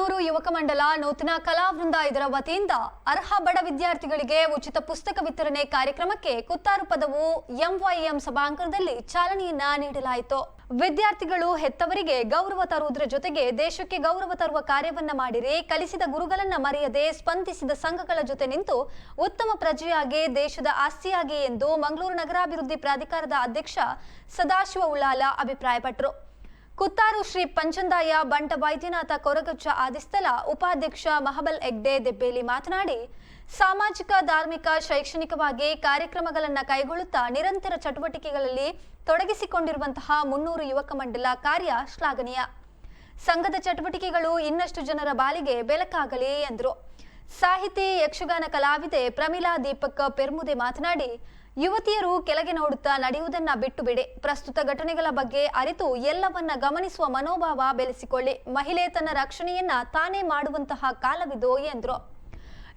ಮುನ್ನೂರು ಯುವಕ ಮಂಡಲ ನೂತನ ಕಲಾವೃಂದ ಇದರ ವತಿಯಿಂದ ಅರ್ಹ ಬಡ ವಿದ್ಯಾರ್ಥಿಗಳಿಗೆ ಉಚಿತ ಪುಸ್ತಕ ವಿತರಣೆ ಕಾರ್ಯಕ್ರಮಕ್ಕೆ ಕುತ್ತಾರು ಪದವು ಎಂವೈಎಂ ಸಭಾಂಗಣದಲ್ಲಿ ಚಾಲನೆಯನ್ನ ನೀಡಲಾಯಿತು. ವಿದ್ಯಾರ್ಥಿಗಳು ಹೆತ್ತವರಿಗೆ ಗೌರವ ತರುವುದರ ಜೊತೆಗೆ ದೇಶಕ್ಕೆ ಗೌರವ ತರುವ ಕಾರ್ಯವನ್ನ ಮಾಡಿರಿ, ಕಲಿಸಿದ ಗುರುಗಳನ್ನ ಮರೆಯದೆ ಸ್ಪಂದಿಸಿದ ಸಂಘಗಳ ಜೊತೆ ನಿಂತು ಉತ್ತಮ ಪ್ರಜೆಯಾಗಿ ದೇಶದ ಆಸ್ತಿಯಾಗಿ ಎಂದು ಮಂಗಳೂರು ನಗರಾಭಿವೃದ್ಧಿ ಪ್ರಾಧಿಕಾರದ ಅಧ್ಯಕ್ಷ ಸದಾಶಿವ ಉಳ್ಳಾಲ ಅಭಿಪ್ರಾಯಪಟ್ಟರು. ಕುತ್ತಾರು ಶ್ರೀ ಪಂಚಂದಾಯ ಬಂಟ ವೈದ್ಯನಾಥ ಕೊರಗಜ್ಜ ಆದಿಸ್ಥಲ ಉಪಾಧ್ಯಕ್ಷ ಮಹಬಲ್ ಹೆಗ್ಡೆ ದೆಬ್ಬೇಲಿ ಮಾತನಾಡಿ, ಸಾಮಾಜಿಕ, ಧಾರ್ಮಿಕ, ಶೈಕ್ಷಣಿಕವಾಗಿ ಕಾರ್ಯಕ್ರಮಗಳನ್ನು ಕೈಗೊಳ್ಳುತ್ತಾ ನಿರಂತರ ಚಟುವಟಿಕೆಗಳಲ್ಲಿ ತೊಡಗಿಸಿಕೊಂಡಿರುವಂತಹ ಮುನ್ನೂರು ಯುವಕ ಮಂಡಲ ಕಾರ್ಯ ಶ್ಲಾಘನೀಯ. ಸಂಘದ ಚಟುವಟಿಕೆಗಳು ಇನ್ನಷ್ಟು ಜನರ ಬಾಲಿಗೆ ಬೆಳಕಾಗಲಿ ಎಂದರು. ಸಾಹಿತಿ ಯಕ್ಷಗಾನ ಕಲಾವಿದೆ ಪ್ರಮಿಳಾ ದೀಪಕ್ ಪೆರ್ಮುದೆ ಮಾತನಾಡಿ ಯುವತಿಯರು ಕೆಳಗೆ ನೋಡುತ್ತಾ ನಡೆಯುವುದನ್ನ ಬಿಟ್ಟು ಬಿಡಿ. ಪ್ರಸ್ತುತ ಘಟನೆಗಳ ಬಗ್ಗೆ ಅರಿತು ಎಲ್ಲವನ್ನ ಗಮನಿಸುವ ಮನೋಭಾವ ಬೆಳೆಸಿಕೊಳ್ಳಿ. ಮಹಿಳೆ ತನ್ನ ರಕ್ಷಣೆಯನ್ನ ತಾನೇ ಮಾಡುವಂತಹ ಕಾಲವಿದು ಎಂದರು.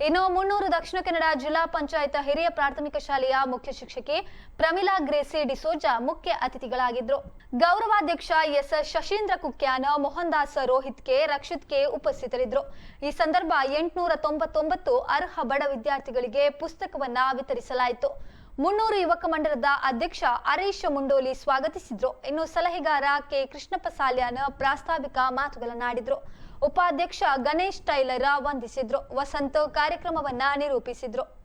ಇನ್ನು ಮುನ್ನೂರು ದಕ್ಷಿಣ ಕನ್ನಡ ಜಿಲ್ಲಾ ಪಂಚಾಯತ್ ಹಿರಿಯ ಪ್ರಾಥಮಿಕ ಶಾಲೆಯ ಮುಖ್ಯ ಶಿಕ್ಷಕಿ ಪ್ರಮಿಲಾ ಗ್ರೇಸಿ ಡಿಸೋಜಾ ಮುಖ್ಯ ಅತಿಥಿಗಳಾಗಿದ್ರು. ಗೌರವಾಧ್ಯಕ್ಷ S Shashindra Kukyana Mohan Das Rohit K, Rakshit K ಉಪಸ್ಥಿತರಿದ್ದರು ಈ ಸಂದರ್ಭ ಎಂಟುನೂರ ತೊಂಬತ್ತೊಂಬತ್ತು ಅರ್ಹ ಬಡ ವಿದ್ಯಾರ್ಥಿಗಳಿಗೆ ಪುಸ್ತಕವನ್ನ ವಿತರಿಸಲಾಯಿತು. ಮುನ್ನೂರು ಯುವಕ ಮಂಡಲದ ಅಧ್ಯಕ್ಷ ಹರೀಶ್ ಮುಂಡೋಲಿ ಸ್ವಾಗತಿಸಿದ್ರು. ಇನ್ನು ಸಲಹೆಗಾರ ಕೆ ಕೃಷ್ಣಪ್ಪ ಸಾಲ್ಯಾನ ಪ್ರಾಸ್ತಾವಿಕ ಮಾತುಗಳನ್ನಾಡಿದ್ರು. ಉಪಾಧ್ಯಕ್ಷ ಗಣೇಶ್ ಟೈಲರ ವಂದಿಸಿದ್ರು. ವಸಂತ ಕಾರ್ಯಕ್ರಮವನ್ನ ನಿರೂಪಿಸಿದ್ರು.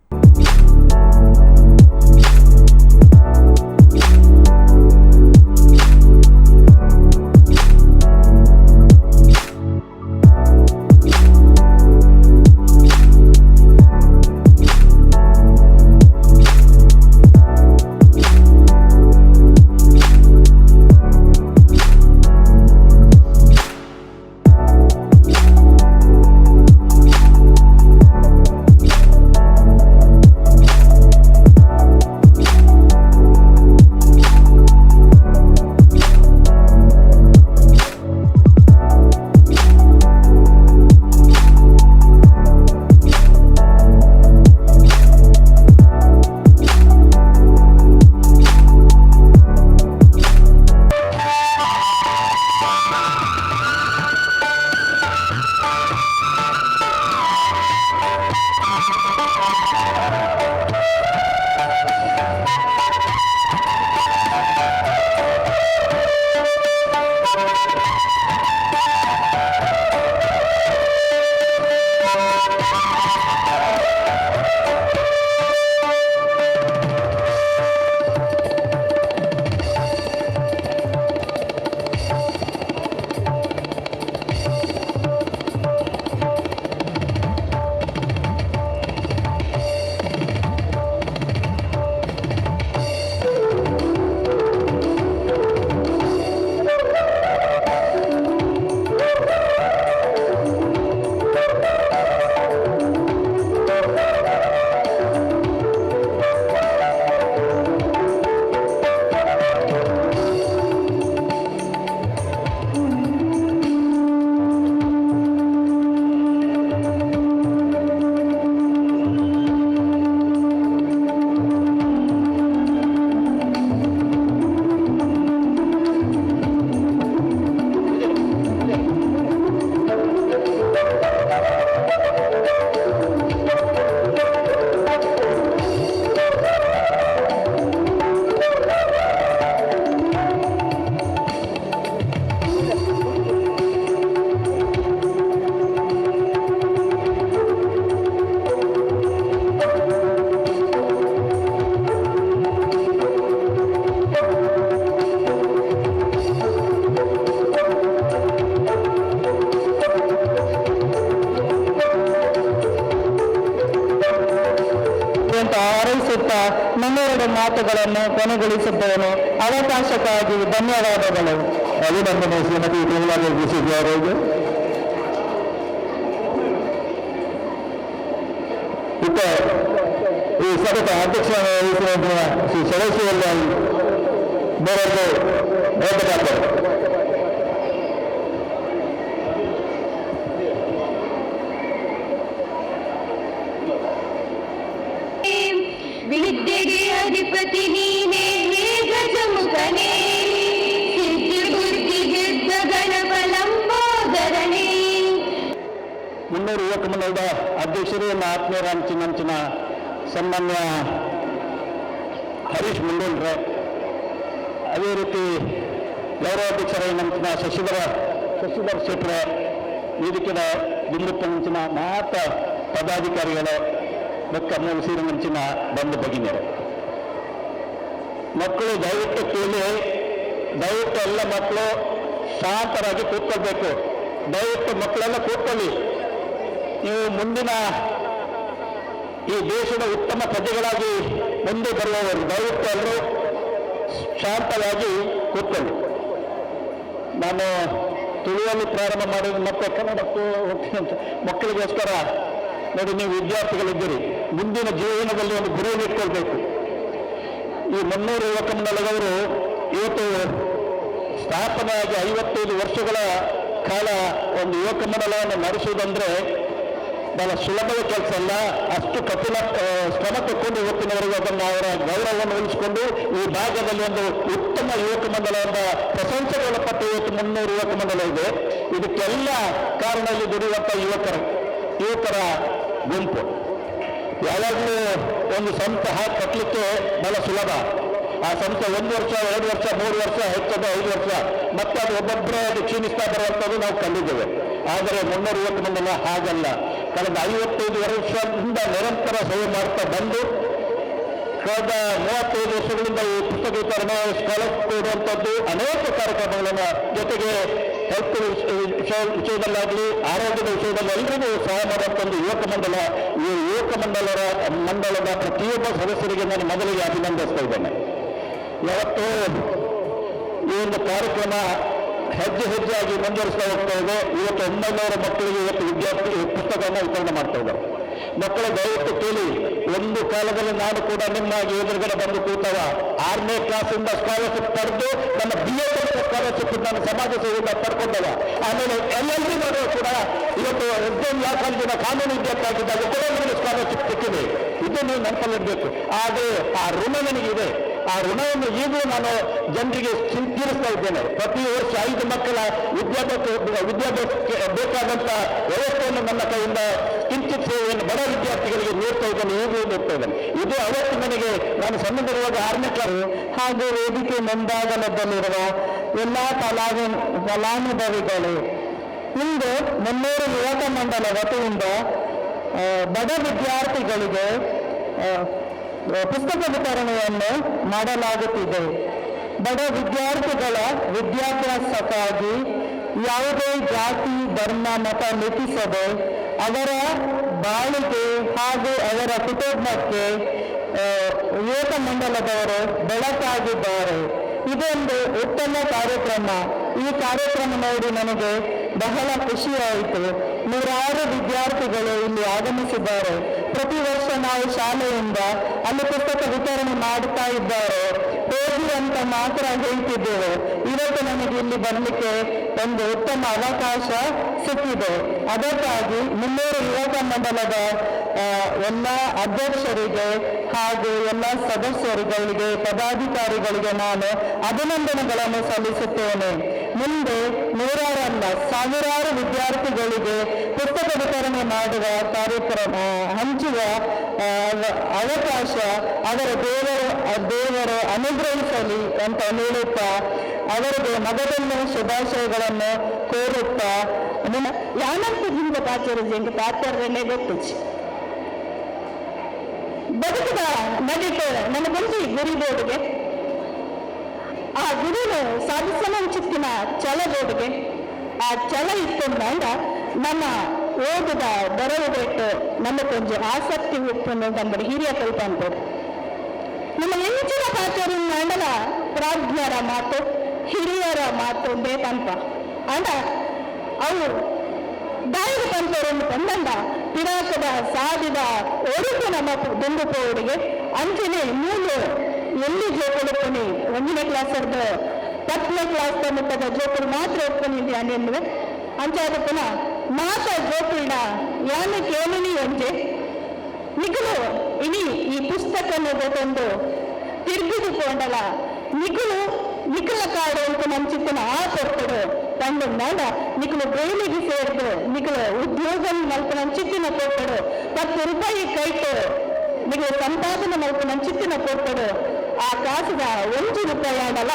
ಮಾತುಗಳನ್ನು ಕೊನೆಗೊಳಿಸುತ್ತೇನೆ. ಅವಕಾಶಕ್ಕಾಗಿ ಧನ್ಯವಾದಗಳು. ಅಭಿನಂದನೆ ಶ್ರೀಮತಿ ಜೋಶಿ ಅವರಿಗೆ. ಇತ್ತ ಈ ಸಭೆಯ ಅಧ್ಯಕ್ಷ ವಹಿಸಿರುವಂತಹ ಶ್ರೀ ಸದಸ್ಯರೆಲ್ಲ ಬೇರೆ ಹೋಗಬೇಕಾಗ್ತದೆ ಸನ್ಮಾನ್ಯ ಹರೀಶ್ ಮುಂಡೋಳ್ರೆ ಅದೇ ರೀತಿ ಗೌರವಾಧ್ಯಕ್ಷರಾಗಿ ನಂತರ ಶಶಿಧರ, ಶಶಿಧರ್ ಶೆಟ್ರೆ ವೇದಿಕೆಯ ಬಿಂದುತ್ತ ಮುಂಚಿನ ಮಾತ ಪದಾಧಿಕಾರಿಗಳು ಮತ್ತು ಸೀರೆ ಮುಂಚಿನ ಬಂದು ಭಗಿನಿಯರು. ಮಕ್ಕಳು ದಯವಿಟ್ಟು ಕೇಳಿ, ದಯವಿಟ್ಟು ಎಲ್ಲ ಮಕ್ಕಳು ಶಾಂತರಾಗಿ ಕೂತ್ಕೊಳ್ಬೇಕು. ದಯವಿಟ್ಟು ಮಕ್ಕಳೆಲ್ಲ ಕೂತ್ಕೊಳ್ಳಿ. ನೀವು ಮುಂದಿನ ಈ ದೇಶದ ಉತ್ತಮ ಪ್ರಜೆಗಳಾಗಿ ಮುಂದೆ ಬರುವವರು, ದಯವಿಟ್ಟು ಎಲ್ಲರೂ ಶಾಂತವಾಗಿ ಕೂತ್ಕೊಳ್ಳಿ. ನಾನು ತುಳುವಲ್ಲಿ ಪ್ರಾರಂಭ ಮಾಡಿದ ಮತ್ತೆ ಕನ್ನಡಕ್ಕೂ ಅಂತ. ಮಕ್ಕಳಿಗೋಸ್ಕರ ನೋಡಿ, ನೀವು ವಿದ್ಯಾರ್ಥಿಗಳಿದ್ದೀರಿ. ಮುಂದಿನ ಜೀವನದಲ್ಲಿ ಒಂದು ಗುರಿಯನ್ನು ಇಟ್ಕೊಳ್ಬೇಕು. ಈ ಮುನ್ನೂರು ಯುವಕ ಮಂಡಲದವರು ಇವತ್ತು ಸ್ಥಾಪನೆಯಾಗಿ ಐವತ್ತೈದು ವರ್ಷಗಳ ಕಾಲ ಒಂದು ಯುವಕ ಮಂಡಲವನ್ನು ನಡೆಸುವುದಂದ್ರೆ ಬಹಳ ಸುಲಭದ ಕೆಲಸ ಅಲ್ಲ ಅಷ್ಟು ಕಠಿಣ ಶ್ರಮ ತಕ್ಕೊಂಡು ಇವತ್ತಿನವರೆಗೂ ಅದನ್ನು ಅವರ ಗೌರವವನ್ನು ಉಳಿಸಿಕೊಂಡು ಈ ಭಾಗದಲ್ಲಿ ಒಂದು ಉತ್ತಮ ಯುವಕ ಮಂಡಲ ಎಂಬ ಪಟ್ಟ ಇವತ್ತು ಮುನ್ನೂರು ಯುವಕ ಮಂಡಲ ಇದೆ. ಇದಕ್ಕೆಲ್ಲ ಕಾರಣ ಇಲ್ಲಿ ದುಡಿಯುವಂಥ ಯುವಕರು, ಯುವಕರ ಗುಂಪು. ಯಾವಾಗಲೂ ಒಂದು ಸಂತಹ ಕಟ್ಟಲಿಕ್ಕೆ ಬಹಳ ಸುಲಭ. ಆ ಸಂಸ್ಥೆ ಒಂದು ವರ್ಷ, ಎರಡು ವರ್ಷ, ಮೂರು ವರ್ಷ ಹೆಚ್ಚದ ಐದು ವರ್ಷ. ಮತ್ತೆ ಅದು ಒಬ್ಬೊಬ್ಬರೇ ಅದು ಕ್ಷೀಣಿಸ್ತಾ ಬರುವಂಥದ್ದು ನಾವು ಕಂಡಿದ್ದೇವೆ. ಆದರೆ ಮುನ್ನೂರು ಇವತ್ತು ಮಂಡಲ ಹಾಗಲ್ಲ. ಕಳೆದ ಐವತ್ತೈದು ವರ್ಷದಿಂದ ನಿರಂತರ ಸೇವೆ ಮಾಡ್ತಾ ಬಂದು, ಕಳೆದ ಮೂವತ್ತೈದು ವರ್ಷಗಳಿಂದ ಈ ಪುಸ್ತಕ ವಿತರಣೆ ಸ್ಕಾಲರ್ಶಿಪ್ ಅನೇಕ ಕಾರ್ಯಕ್ರಮಗಳನ್ನು ಜೊತೆಗೆ ಹೆಲ್ತ್ ವಿಷಯದಲ್ಲಾಗಲಿ, ಆರೋಗ್ಯದ ವಿಷಯದಲ್ಲಿ ಎಲ್ಲರಿಗೂ ಸಹಾಯ ಮಾಡುವಂಥ ಒಂದು ಯುವಕ ಮಂಡಲ. ಈ ಯುವಕ ಮಂಡಲರ, ಮಂಡಲದ ಪ್ರತಿಯೊಬ್ಬ ಸದಸ್ಯರಿಗೆ ನಾನು ಮೊದಲಿಗೆ ಅಭಿನಂದಿಸ್ತಾ ಇದ್ದೇನೆ. ಯಾವತ್ತೂ ಈ ಒಂದು ಕಾರ್ಯಕ್ರಮ ಹೆಜ್ಜೆ ಹೆಜ್ಜೆಯಾಗಿ ಮುಂದುವರಿಸ್ತಾ ಹೋಗ್ತಾ ಇದೆ. ಇವತ್ತು ಒಂಬೈನೂರು ಮಕ್ಕಳಿಗೆ ಇವತ್ತು ವಿದ್ಯಾರ್ಥಿ ಪುಸ್ತಕವನ್ನು ವಿತರಣೆ ಮಾಡ್ತಾ ಇದ್ದಾರೆ. ಮಕ್ಕಳು ದಯವಿಟ್ಟು ಕೇಳಿ, ಒಂದು ಕಾಲದಲ್ಲಿ ನಾನು ಕೂಡ ನಿಮ್ಮ ಎದುರುಗಡೆ ಬಂದು ಕೂತವ ಆರನೇ ಕ್ಲಾಸಿಂದ ಸ್ಕಾಲರ್ಶಿಪ್ ಪಡೆದು ನನ್ನ ಬಿ ಎ ಸ್ಕಾಲರ್ಶಿಪ್ ನಾನು ಸಮಾಜ ಸೇವೆಯಿಂದ ಪಡ್ಕೊಂಡವ. ಆಮೇಲೆ ಎಲ್ ಎಲ್ ಡಿ ಮಾಡುವ ಕೂಡ ಇವತ್ತು ಎಸ್ ಲಾ ಕಾನೂನು ವಿದ್ಯಾರ್ಥಿ ಆಗಿದ್ದಾಗ ಕೂಡ ನನಗೆ ಸ್ಕಾಲರ್ಶಿಪ್ ಸಿಕ್ಕಿದೆ. ಇದು ನೀವು ನೆನಪಲ್ಲಿರಬೇಕು ಆದರೆ ಆ ಋಣ ನನಗಿದೆ ಆ ಋಣವನ್ನು ಈಗಲೂ ನಾನು ಜನರಿಗೆ ತೀರಿಸ್ತಾ ಇದ್ದೇನೆ. ಪ್ರತಿ ವರ್ಷ ಐದು ಮಕ್ಕಳ ವಿದ್ಯಾಭ್ಯಾಸ, ವಿದ್ಯಾಭ್ಯಾಸಕ್ಕೆ ಬೇಕಾದಂಥ ವ್ಯವಸ್ಥೆಯನ್ನು ನನ್ನ ಕೈಯಿಂದ ಕಿಂಚಿತ್ ಸೇವೆಯನ್ನು ಬಡ ವಿದ್ಯಾರ್ಥಿಗಳಿಗೆ ನೀಡ್ತಾ ಇದ್ದೇನೆ, ಈಗಲೂ ನೀಡ್ತಾ ಇದ್ದೇನೆ. ಇದು ಅವತ್ತು ನನಗೆ ನಾನು ಸಣ್ಣದಿರುವಾಗ ಆರನೇ ಕ್ಲಾಸ್ ಹಾಗೂ ವೇದಿಕೆ ಮುಂಭಾಗದಲ್ಲಿರುವ ಎಲ್ಲ ಫಲಾನು ಫಲಾನುಭವಿಗಳು ಇಂದು ಮುನ್ನೂರು ಯುವಕ ಮಂಡಲ ವತಿಯಿಂದ ಬಡ ವಿದ್ಯಾರ್ಥಿಗಳಿಗೆ ಪುಸ್ತಕ ವಿತರಣೆಯನ್ನು ಮಾಡಲಾಗುತ್ತಿದೆ. ಬಡ ವಿದ್ಯಾರ್ಥಿಗಳ ವಿದ್ಯಾಭ್ಯಾಸಕ್ಕಾಗಿ ಯಾವುದೇ ಜಾತಿ, ಧರ್ಮ, ಮತ ಲಿಪಿಸದೆ ಅವರ ಬಾಳಿಗೆ ಹಾಗೂ ಅವರ ಕುಟುಂಬಕ್ಕೆ ಯುವಕ ಮಂಡಲದವರು ಬೆಳಕಾಗಿದ್ದಾರೆ. ಇದೊಂದು ಉತ್ತಮ ಕಾರ್ಯಕ್ರಮ. ಈ ಕಾರ್ಯಕ್ರಮ ನೋಡಿ ನನಗೆ ಬಹಳ ಖುಷಿಯಾಯಿತು ನೂರಾರು ವಿದ್ಯಾರ್ಥಿಗಳು ಇಲ್ಲಿ ಆಗಮಿಸಿದ್ದಾರೆ. ಪ್ರತಿ ವರ್ಷ ನಾವು ಶಾಲೆಯಿಂದ ಅಲ್ಲಿ ಪುಸ್ತಕ ವಿತರಣೆ ಮಾಡುತ್ತಾ ಇದ್ದಾರೆ. ಹೋಗಿ ಅಂತ ಮಾತ್ರ ಹೇಳ್ತಿದ್ದೇವೆ. ಇವತ್ತು ನಮಗೆ ಇಲ್ಲಿ ಬರಲಿಕ್ಕೆ ಒಂದು ಉತ್ತಮ ಅವಕಾಶ ಸಿಕ್ಕಿದೆ. ಅದಕ್ಕಾಗಿ ಮುನ್ನೂರು ಯುವಕ ಮಂಡಲದ ಎಲ್ಲ ಅಧ್ಯಕ್ಷರಿಗೆ ಹಾಗೂ ಎಲ್ಲ ಸದಸ್ಯರುಗಳಿಗೆ, ಪದಾಧಿಕಾರಿಗಳಿಗೆ ನಾನು ಅಭಿನಂದನೆಗಳನ್ನು ಸಲ್ಲಿಸುತ್ತೇನೆ. ಮುಂದೆ ನೂರಾರಲ್ಲ ಸಾವಿರಾರು ವಿದ್ಯಾರ್ಥಿಗಳಿಗೆ ಪುಸ್ತಕ ವಿತರಣೆ ಮಾಡುವ ಕಾರ್ಯಕ್ರಮ ಹಂಚುವ ಅವಕಾಶ ಅವರ ದೇವರು ದೇವರು ಅನುಗ್ರಹಿಸಲಿ ಅಂತ ಹೇಳುತ್ತಾ ಅವರಿಗೆ ಮಗದನ್ನು ಶುಭಾಶಯಗಳನ್ನು ಕೋರುತ್ತಾ ನಿಮ್ಮ ಯಾನಂತ ಹಿಂದ ಪಾತ್ರ ಎಂದು ಪಾತ್ರರನ್ನೇ ಗೊತ್ತು ಬದುಕದ ನಡಿಗೆ ನನಗೊಂದು ಗುರಿ ಬೋರ್ಡ್ಗೆ ಆ ಗುರಿನು ಸಾಧಿಸಲಂಚಿತ್ತಿನ ಛಲ ಬೋರ್ಡ್ಗೆ. ಆ ಛಲ ಇಟ್ಕೊಂಡಾಗ ನಮ್ಮ ಓದದ ನಮ್ಮ ಕೊಂಚ ಆಸಕ್ತಿ ಉಪ್ಪನ್ನು ನಮ್ಮ ಹಿರಿಯ ಕಲ್ಪ ಅನ್ಬೋದು ನಮ್ಮ ಹೆಂಚಿನ ಪಾತ್ರ ಮಂಡಲ ಪ್ರಾಜ್ಞರ ಮಾತು, ಹಿರಿಯರ ಮಾತು ಬೇಕಂತ. ಅಂಡ ಅವು ದಾಯಿಗೆ ಪಂಚರನ್ನು ತಂದಂಡ ಪಿರಾಕದ ಸಾಧಿದ ಒಡುಕು ನಮ್ಮ ದುಂಡು ಪೋಡಿಗೆ ಅಂಚನೆ ಮೂಲು ಎಲ್ಲಿ ಜೋಕೊಳುತ್ತೀನಿ ಒಂದನೇ ಕ್ಲಾಸ್ ಅರ್ದು ಹತ್ತನೇ ಕ್ಲಾಸ್ ತಮ್ಮದ ಜೋಕುಲು ಮಾತ್ರ ಒಪ್ಕೊಂಡಿದ್ದೆ ಅನ್ನೆನ್ನುವೆ ಅಂಚಾದ ಪುನಃ ಮಾತ ಜೋಕುಲ್ನ ಯಾನು ಕೇಳಿನಿ ಒಂಜೆ ನಿಗುಲು ಇನಿ ಈ ಪುಸ್ತಕನ ಗೊತ್ತೊಂದು ತಿರುಗಿದುಕೊಂಡಲ ನಿಗುಲು ನಿಖಲ ಕಾಡು ಅಂತ ನಂಚಿತ್ತಿನ ಆ ಕೊಟ್ಟರು ತಂಡ ನಿಖಲು ಬೇಲಿಗೆ ಸೇರಿದು ನಿಖಲು ಉದ್ಯೋಗ ಮಲ್ಪನ ಚಿತ್ತಿನ ಕೊಟ್ಟಡು ಪತ್ತು ರೂಪಾಯಿ ಕೈಟು ನಿಖಲು ಸಂಪಾದನೆ ಮಲ್ಪನ ಚಿತ್ತಿನ ಕೊಟ್ಟಡು ಆ ಕಾಸದ ಒಂದು ರೂಪಾಯಿ ಆಡಲ್ಲ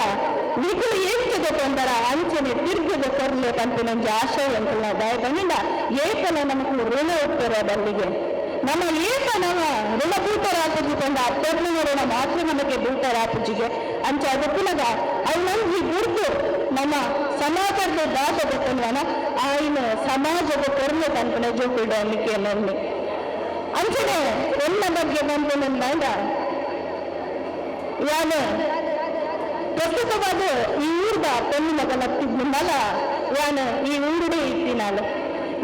ನಿಖಲು ಏಕೆ ತೊಂದರ? ಅಂಚನೆ ತಿರ್ಗದ ಕೊರ್ಲೆ ಕಂತು ನಂಗೆ ಆಶಯ ಅಂತಲ್ಲ ದಯದಿಂದ ಏಕಲ ನಮಗೂ ಋಣ ಉತ್ತರ ಬಲ್ಲಿಗೆ. ನಮ್ಮ ಏಕ ನಮ್ಮ ಋಣಭೂತರಾಪುಜಿ ತಂದ. ಅತ್ಯರ್ಥ ಋಣ ಮಾತ್ರ ನಮಗೆ ಭೂತರಾಪುಜಿಗೆ ಅಂಚ ಅದಕ್ಕುಲಗ ಅವನಂಜಿ ಗುರುತು. ನಮ್ಮ ಸಮಾಜದ ದಾಸ ಗೊತ್ತಲ್ವನ ಆಯ್ನ ಸಮಾಜದ ಕೊರ್ಲೆ ತಂತನ ಜೋಪಿಡ ನನ್ನಿ ಅಂಚನೆ ಎಲ್ಲ ಬಗ್ಗೆ ಬಂದು ಬಂದಾಗ ಯಾನು ಪ್ರಸ್ತುತವಾದ ಈ ಊರ್ದ ಪೆಣ್ಣು ಮಗ ಮಲ, ಯಾನ, ಈ ಊರುಡೆ ಇತ್ತಿ ನಾನು.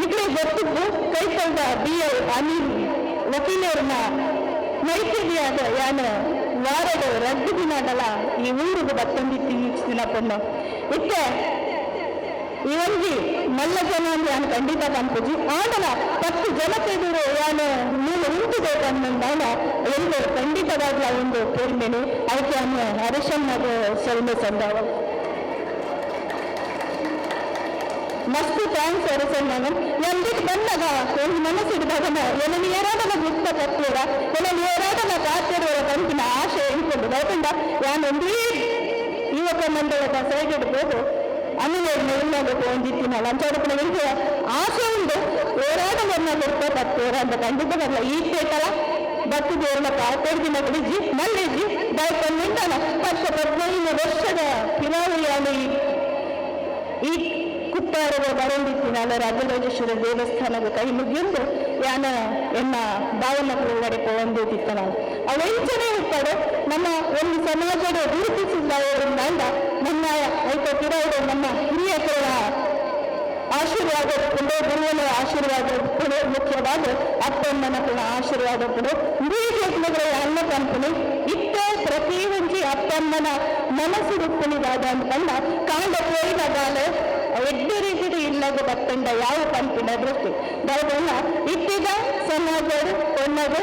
ಇದ್ರೆ ಗೊತ್ತಿದ್ದು ಕೈ ಕಳೆದ ಬಿ ಎಲ್ ಅನಿಲ್ ವಕೀಲರನ್ನ ನೈಸರ್ಗಿಯಾದ ಯಾನ, ವಾರದ ರದ್ದು ದಿನದಲ್ಲ ಈ ಊರಿಗೆ ಬತ್ತೊಂದಿತ್ತು ದಿನ ಪೊನ್ನು ಇತ್ತೆ ಇವನ್ಗೆ ಮಲ್ಲಜನ ಅಂದ್ರೆ ನಾನು ಖಂಡಿತ ಕಾಣ್ಪೂಜಿ ತಪ್ಪು ಪತ್ತು ಜನತೆದುರು ಯಾನು ನೀನು ಉಂಟುಬೇಕನ್ನ ಖಂಡಿತವಾಗಿ ಖಂಡಿತವಾಗ್ಲ ಒಂದು ಕೇಳ್ಮೇನೆ ಅದಕ್ಕೆ ಅವನು ಅವರು ಸೊಲ್ಮೆ ಸಂದಾವ ಮಸ್ತ್ ಥ್ಯಾಂಕ್ಸ್ ಮಗನ್ ಎಂದಿಗೆ ಬಂದಾಗ ಒಂದು ಮನಸ್ಸಿಡಿದಾಗ ಎಲ್ಲಿ ಯಾರಾದನ ಗುಪ್ತ ಕತ್ತೀರ ಎಲ್ಲಿ ಯಾರಾದನ ಕಾತಿರುವ ಕಂತಿನ ಆಶೆ ಇಟ್ಕೊಂಡು ಯಾಕಂದ ಯಾನೊಂದೇ ಯುವಕ ಮಂಡಳದ ಸೈಗಿಡ್ಬೋದು ಆಮೇಲೆ ನೆರಳಾಗಬೇಕು ಒಂದಿತ್ತಿನ ಲಂಚಾಡಪ್ಪನ ವಿರುದ್ಧ ಆಸೆ ಉಂಟು. ಹೋರಾಟವನ್ನ ಕೊಡ್ತಾ ಬರ್ತೇವೆ ಅಂತ ಖಂಡಿತ ಬರಲ್ಲ ಈಗ ಬೇಕಲ್ಲ ಬರ್ತದೆ ಎಲ್ಲ ಕಾಪಾಡು ದಿನ ಬಿಡಿಜಿ ಮಲ್ಲಿಜಿ ದಯಕೊಂಡು ನಿಂತಾನ ಪಕ್ಷ ಹದಿನೈದು ವರ್ಷದ ಪಿರಾವಳಿಯಾಗಿ ಈ ಕುಟ್ಟಾರದ ಬರಂದಿತ್ತಿನಾಲ ರಾಜರಾಜೇಶ್ವರ ದೇವಸ್ಥಾನದ ಕೈ ಮುಗಿಯೊಂದು ಯಾನ ಎನ್ನ ಭಾವನಗಳು ಒಳಗೆ ಒಂದು ತಿತ್ತನ ಅವೆಂಚನೆ ಇರ್ತಾರೆ ನಮ್ಮ ಒಂದು ಸಮಾಜದ ಗುರುತಿಸಿದ ನಮ್ಮ ಐತ ಪಿರಾವುದು ನಮ್ಮ ಹಿರಿಯಕರ ಆಶೀರ್ವಾದ ಕೂಡ, ಗುರುವಿನ ಆಶೀರ್ವಾದ ಕೂಡ, ಮುಖ್ಯವಾದ ಅಪ್ಪಮ್ಮನ ಕೂಡ ಆಶೀರ್ವಾದ ಕೂಡ. ಇಡೀ ಜಗತ್ತಿನ ಅನ್ನ ಕಂಪನಿ ಇತ್ತ ಪ್ರತಿ ಒಂಜಿ ಅಪ್ಪಮ್ಮನ ಮನಸ್ಸು ರುಕ್ಮಿಣಿದಾದ ಅಂತಂದ ಕಾಂಡ ಪೋಯಿನ ಗಾಲ ಎಡ್ಡೆ ರೀತಿಯ ಇಲ್ಲದ ಬತ್ತಂಡ ಯಾವ ಪಂಪಿನ ದೃಷ್ಟಿ? ದಯವಿಲ್ಲ ಇಟ್ಟಿದ ಸಮಾಜರು ಕೊನ್ನದು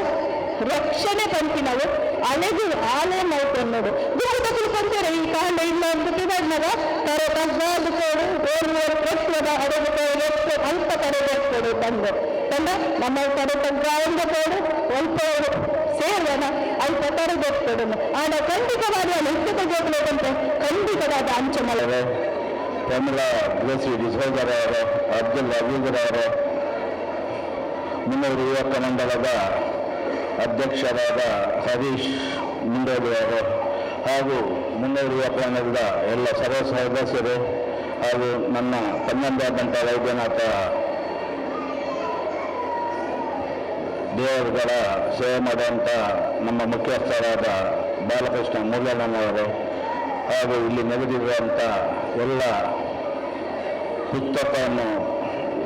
ರಕ್ಷಣೆ ಪಂಪಿನವು ಅಲೆದು ಆಲೆ ಮೈಕೊಂಡದು ದುಃಖದ ಕುಲ್ಕೊಂತಾರೆ ಈ ಕಾಂಡ ಇಲ್ಲ ಅಂತ ತಿಳಿದ ತರ ತಗ್ಗಾದು ಕೋಡು ಓರ್ವರ್ ಕೊಟ್ಟದ ಹಡಗು ಕೋಡು ಎಷ್ಟು ಅಲ್ಪ ಕಡೆಗೆ ಕೊಡು ತಂದು ತಂದ ನಮ್ಮ ಕಡೆ ತಗ್ಗಾಂದ ಕೋಡು ಅಲ್ಪ ಸೇರ್ವನ, ಅಲ್ಪ ಕಡೆಗೆ ಕೊಡು ಆಡ ಖಂಡಿತವಾದ ನಿತ್ಯದ ಜೋಗ್ಲೇಕಂತೆ ಖಂಡಿತವಾದ ಅಂಚೆ ಅವರೇ ಪ್ರಮಿಳಾ ಗ್ರೇಸಿ ಡಿಸೋಜರ್ ಅವರು ಅಬ್ದುಲ್ ಅವರು ಮುನ್ನೂರು ಯುವಕ ಮಂಡಲದ ಅಧ್ಯಕ್ಷರಾದ ಹರೀಶ್ ಮುಂಡೋಡಿ ಅವರು, ಹಾಗೂ ಮುನ್ನೂರು ಯುವಕ ಮಂಡಲದ ಎಲ್ಲ ಸರ್ವ ಸದಸ್ಯರು ಹಾಗೂ ನನ್ನ ತಮ್ಮಂದಾದಂಥ ವೈದ್ಯನಾಥ ದೇವರುಗಳ ಸೇವೆ ಮಾಡುವಂಥ ನಮ್ಮ ಮುಖ್ಯಸ್ಥರಾದ ಬಾಲಕೃಷ್ಣ ಮೂಲ್ಯಣ್ಣನವರು ಹಾಗೂ ಇಲ್ಲಿ ನೆಲೆದಿರುವಂಥ ಎಲ್ಲ ಪುಸ್ತಕವನ್ನು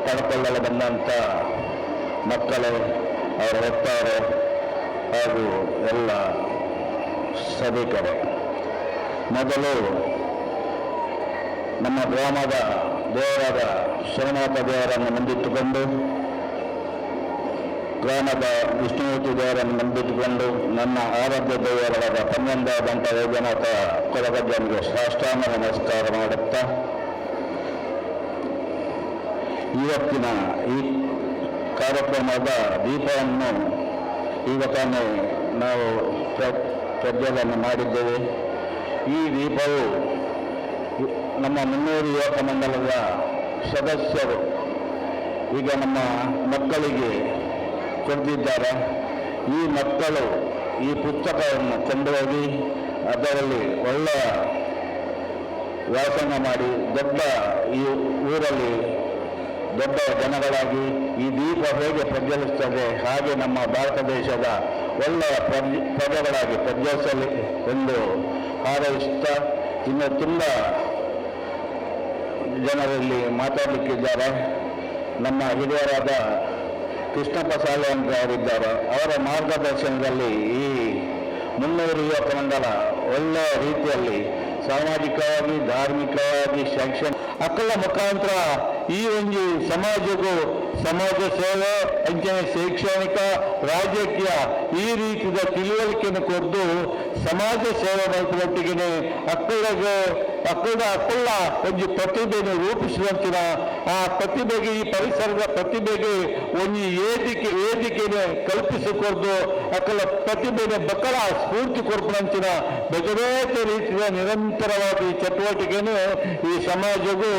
ಪಡ್ಕೊಳ್ಳಲು ಬಂದಂಥ ಮಕ್ಕಳು ಅವರ ಹೆತ್ತವರು ಹಾಗೂ ಎಲ್ಲ ಸಭಿಕರು. ಮೊದಲು ನಮ್ಮ ಗ್ರಾಮದ ದೇವರಾದ ಸೋಮನಾಥ ದೇವರನ್ನು ಮುಂದಿಟ್ಟುಕೊಂಡು ಗ್ರಾಮದ ವಿಷ್ಣುಮೂರ್ತಿ ದೇವರನ್ನು ನಂಬಿಟ್ಟುಕೊಂಡು ನನ್ನ ಆರಾಧ್ಯ ದೇವರಾದ ಪನ್ನೊಂದಾದಂಥ ಯೋಜನಾಥ ಕೊಲಗಜ್ಜನಿಗೆ ಸಾಷ್ಟಾಂಗ ನಮಸ್ಕಾರ ಮಾಡುತ್ತಾ, ಇವತ್ತಿನ ಈ ಕಾರ್ಯಕ್ರಮದ ದೀಪವನ್ನು ಈಗ ತಾನೇ ನಾವು ಪ್ರ- ಪ್ರಜ್ವಲನೆ ಮಾಡಿದ್ದೇವೆ. ಈ ದೀಪವು ನಮ್ಮ ಮುನ್ನೂರು ಯುವಕ ಮಂಡಲದ ಸದಸ್ಯರು, ಈಗ ನಮ್ಮ ಮಕ್ಕಳಿಗೆ ಕೊಡ್ತಿದ್ದಾರೆ ಈ ಮಕ್ಕಳು ಈ ಪುಸ್ತಕವನ್ನು ಕೊಂಡೋಗಿ ಅದರಲ್ಲಿ ಒಳ್ಳೆಯ ವ್ಯಾಸಂಗ ಮಾಡಿ ದೊಡ್ಡ ಈ ಊರಲ್ಲಿ ದೊಡ್ಡ ಜನಗಳಾಗಿ ಈ ದೀಪ ಹೇಗೆ ಪ್ರಜ್ವಲಿಸ್ತದೆ ಹಾಗೆ ನಮ್ಮ ಭಾರತ ದೇಶದ ಒಳ್ಳೆಯ ಪ್ರಜ್, ಪ್ರಜೆಗಳಾಗಿ ಪ್ರಜ್ವಲಿಸಲಿ ಎಂದು ಹಾರೈಸುತ್ತಾ ಇನ್ನು ತುಂಬ ಜನರಲ್ಲಿ ಮಾತಾಡಲಿಕ್ಕಿದ್ದಾರೆ. ನಮ್ಮ ಹಿರಿಯರಾದ ಕೃಷ್ಣಪ್ಪ ಸಾಲೆ ಅಂತ ಅವರಿದ್ದಾರೆ ಅವರ ಮಾರ್ಗದರ್ಶನದಲ್ಲಿ ಈ ಮುನ್ನೂರು ಯುವಕ ಮಂಡಲ ಒಳ್ಳೆಯ ರೀತಿಯಲ್ಲಿ ಸಾಮಾಜಿಕವಾಗಿ, ಧಾರ್ಮಿಕವಾಗಿ ಶೈಕ್ಷಣಿಕ ಮಕ್ಕಳ ಮುಖಾಂತರ ಈ ಒಂದು ಸಮಾಜಕ್ಕೂ ಸಮಾಜ ಸೇವೆ ಅಂಚನೆ ಶೈಕ್ಷಣಿಕ, ರಾಜಕೀಯ ಈ ರೀತಿಯ ತಿಳುವಳಿಕೆಯನ್ನು ಕೊಟ್ಟು ಸಮಾಜ ಸೇವೆ ಮಾಡಿಕೊಟ್ಟಿಗೆ ಮಕ್ಕಳಿಗೆ ಮಕ್ಕಳ ಕುಳ್ಳ ಒಂದು ಪ್ರತಿಭೆಯನ್ನು ರೂಪಿಸುವಂತಿನ ಆ ಪ್ರತಿಭೆಗೆ, ಈ ಪರಿಸರದ ಪ್ರತಿಭೆಗೆ ಒಂದು ವೇದಿಕೆ, ವೇದಿಕೆಯನ್ನು ಕಲ್ಪಿಸಿಕೊಡ್ದು ಅಕಲ ಪ್ರತಿಭೆನ ಬಕಲ ಸ್ಫೂರ್ತಿ ಕೊಡ್ಪಣಂಚಿನ ಬೇರೆ ರೀತಿಯ ನಿರಂತರವಾದ ಈ ಚಟುವಟಿಕೆಯನ್ನು ಈ ಸಮಾಜವು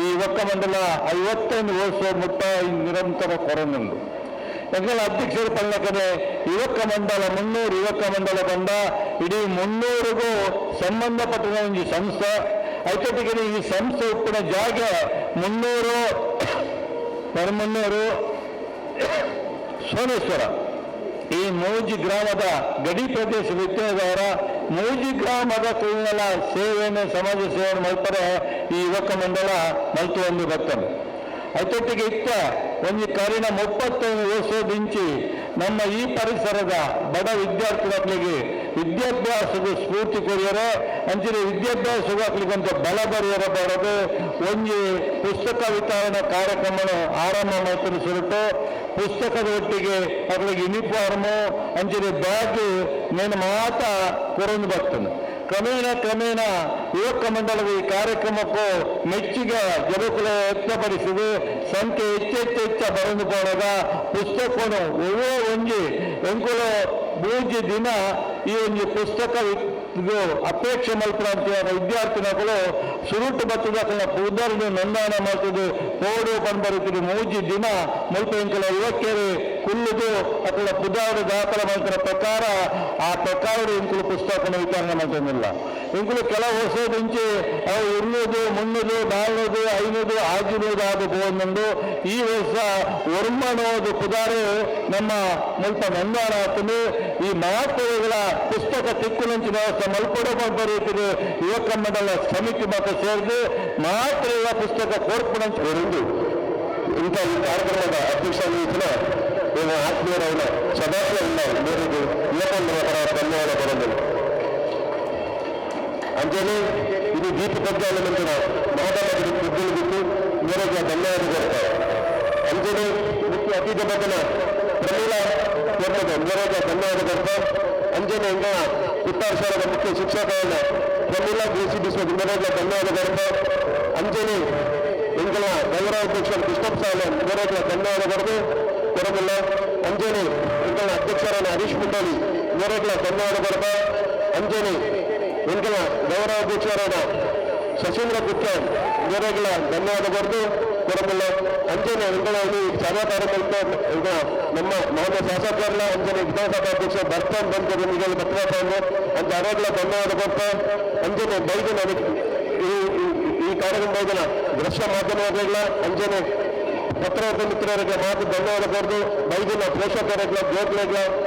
ಈ ಯುವಕ ಮಂಡಲ ಐವತ್ತೈದು ವರ್ಷ ಮುಟ್ಟ ನಿರಂತರ ಕೊರನುಂಡು ಎಂಗಳ ಅಧ್ಯಕ್ಷರು ಪಲ್ಲಕನೆ, ಯುವಕ ಮಂಡಲ ಮುನ್ನೂರು, ಯುವಕ ಮಂಡಲ ಬಂದ ಇಡೀ ಮುನ್ನೂರಿಗೂ ಸಂಬಂಧಪಟ್ಟ ಒಂದು ಸಂಸ್ಥೆ. ಅದಕ್ಕೆ ಈ ಸಂಸ್ಥೆ ಉಪ್ಪಿನ ಜಾಗ ಮುನ್ನೂರು ಪರಮನ್ನೂರು ಸೋಮೇಶ್ವರ. ಈ ಮೌಜಿ ಗ್ರಾಮದ ಗಡಿ ಪ್ರದೇಶ ವಿತ್ತೇದವರ ಮೌಜಿ ಗ್ರಾಮದ ಕುಳ್ಳಲ ಸೇವೆಯನ್ನು ಸಮಾಜ ಸೇವೆಯನ್ನು ಮಾಡ್ತಾರೆ ಈ ಯುವಕ ಮಂಡಲ ಮಲ್ತು ಒಂದು ಬರ್ತದೆ ಅದೊಟ್ಟಿಗೆ ಇತ್ತ ಒಂದು ಕರಿನ ಮುಪ್ಪತ್ತೈದು ವರ್ಷದಿಂಚಿ ನಮ್ಮ ಈ ಪರಿಸರದ ಬಡ ವಿದ್ಯಾರ್ಥಿಗಳಿಗೆ ವಿದ್ಯಾಭ್ಯಾಸದ ಸ್ಫೂರ್ತಿ ಕೊರಿಯರೆ ಅಂಚಿನ ವಿದ್ಯಾಭ್ಯಾಸ ಅಂತ ಬಲ ಬರೆಯರ ಬರೋದು ಒಂದು ಪುಸ್ತಕ ವಿತರಣಾ ಕಾರ್ಯಕ್ರಮ ಆರಂಭ ಮಾಡ್ತಾರೆ ಪುಸ್ತಕದ ಒಟ್ಟಿಗೆ ಅವರಿಗೆ ಯೂನಿಫಾರ್ಮು ಅಂಚಿನ ಬ್ಯಾಗ್ ನೆನ್ ಮಾತ ಕೊರೊಂದು ಬರ್ತದೆ. ಕ್ರಮೇಣ ಕ್ರಮೇಣ ಯುವಕ ಮಂಡಲದ ಈ ಕಾರ್ಯಕ್ರಮಕ್ಕೂ ಮೆಚ್ಚುಗೆ ಜಗತ್ತು ವ್ಯಕ್ತಪಡಿಸಿದೆ. ಸಂಖ್ಯೆ ಹೆಚ್ಚೆಚ್ಚೆಚ್ಚ ಬರೆದು ಕೊಡದ ಪುಸ್ತಕವನ್ನು ಒಳ್ಳೆಯ ಒಂಜಿ ಎಂಕುಲು ಮೂಜಿ ದಿನ ಈ ಒಂದು ಪುಸ್ತಕ ಇದು ಅಪೇಕ್ಷೆ ಮಲ್ಪರಂತೆ ವಿದ್ಯಾರ್ಥಿನಗಳು ಸುರುಟು ಬತ್ತದ ಉದಾಹರಣೆ ಮಾಡ್ತದೆ. ಮಾಡ್ತಿದ್ದು ಕೋಡು ಬರುತ್ತಿದೆ ಮೂಜಿ ದಿನ ಮಲ್ಪ ಇಂಕಲ ಯುವಕಿಯರು ಕುಲ್ಲುದು ಅಥವಾ ಪುದಾರ ದಾಖಲ ಮಾಡಿದ ಪ್ರಕಾರ, ಆ ಪ್ರಕಾರ ಇಂಕುಲು ಪುಸ್ತಕನ ವಿತರಣೆ ಮಾಡಿಲ್ಲ ಇಂಕುಲು ಕೆಲವು ವರ್ಷದಿಂಚಿ ಅವು ಇರುವುದು ಮುನ್ನದು ನಾಲ್ನೂರು ಐನೂರು ಆಗಿರುವುದು ಆದ ಬೋನೊಂದು ಈ ವರ್ಷ ಒರ್ಮನೋದು ಪುದಾರು ನಮ್ಮ ಮುಲ್ಪ ನಂದಾಣ ಆತನು ಈ ಮಹಾತ್ಮಗಳ ಪುಸ್ತಕ ತಿಕ್ಕುಲಂಚಿನ ವ್ಯವಸ್ಥೆ ಬಂದ ಬರೀತಿದೆ ಯುವಕ ಮಂಡಲ ಸಮಿತಿ ಮಾತ್ರ ಸೇರಿದು. ಮಾತ್ರ ಪುಸ್ತಕ ಒಂದು ಇಂಥ ಈ ಕಾರ್ಯಕ್ರಮದ ಅಧ್ಯಕ್ಷ ವಹಿಸಿದ ನೀವು ಆತ್ಮೀಯರವರ ಸದಸ್ಯರನ್ನ ಮೇರೆಗೆ ಯುವಕಂದರ ಪರ ಧನ್ಯವಾದ ಬರಲಿಲ್ಲ ಅಂಜಲಿ ಇದು ದೀಪ ಪ್ರಜ್ಞಾನಂತರ ಮಹದಾನದಲ್ಲಿ ಕುಗ್ಗಲಿಗಿತ್ತು ಮೇರೆಗೆ ಧನ್ಯವಾದ ಕೊಡ್ತಾರೆ ಅಂಜಲಿ ಮುಖ್ಯ ಅತಿಥಿ ಮಗನ ಪ್ರಮೀಳ ಕೊಟ್ಟದ ಮೇರೆಗೆ ಧನ್ಯವಾದ ಕೊಡ್ತಾರೆ ಅಂಜಲಿ ಇಂಗ ಉತ್ತಾರ ಮುಖ್ಯ ಶಿಕ್ಷಕರನ್ನ ಪ್ರಮೀಳ ದೇಸಿ ಬಿಸ್ವ ಮೇರೆಗೆ ಧನ್ಯವಾದ ಕೊಡ್ತಾರೆ ಅಂಜಲಿ ಎಂಗಳ ಗೌರವಾಧ್ಯಕ್ಷರು ಕೃಷ್ಣಪ್ಪ ಸಾಹೇಬ್ ಮೇರೆಗೆ ಧನ್ಯವಾದ ಕೊಡದು ಕೊಡಬಲ್ಲ ಅಂಜನಿ ಎಂಗಳ ಅಧ್ಯಕ್ಷರಾದ ಹರೀಶ್ ಮುಟ್ಟಾಳಿ ಮೇರೆಗೆ ಧನ್ಯವಾದ ಕೊರತ ಅಂಜನಿ ಎಂಗಳ ಗೌರವಾಧ್ಯಕ್ಷರಾದ ಶಶೀಂದ್ರ ಗುಪ್ತ ಮೇರೆಗಳ ಧನ್ಯವಾದ ಬರೆದು ಕೊಡಬಲ್ಲ ಅಂಜನಿ ಈ ಸಭಾ ಕಾರ್ಯಕ್ರಮ ನಮ್ಮ ಶಾಸಕರಲ್ಲ ಅಂಜನಿ ಅಂಜನೆ ವಿಧಾನಸಭಾಧ್ಯಕ್ಷ ಬರ್ತಾನ್ ಬಂತು ನಿಮಗೆ ಬರ್ತಂದು ಅಂತ ಅರೆಗಳ ಧನ್ಯವಾದ ಕೊಡ್ತಾ ಅಂಜನಿ ಬೈದು ಈ ಈ- ಈ ಕಾರ್ಯಕ್ರಮ ಬೈದಿನ ದೃಶ್ಯ ಮಾಧ್ಯಮಗಳ ಅಂಜನೆ ಪತ್ರಕರ್ತ ಮಿತ್ರರಿಗೆ ಮಾತು ಧನ್ಯವಾದ ಕೊಡ್ದು ಬೈದಿನ ಪೋಷಕರಿಗೆ ಜ್ಯೋತಿಗಳಿಗೆ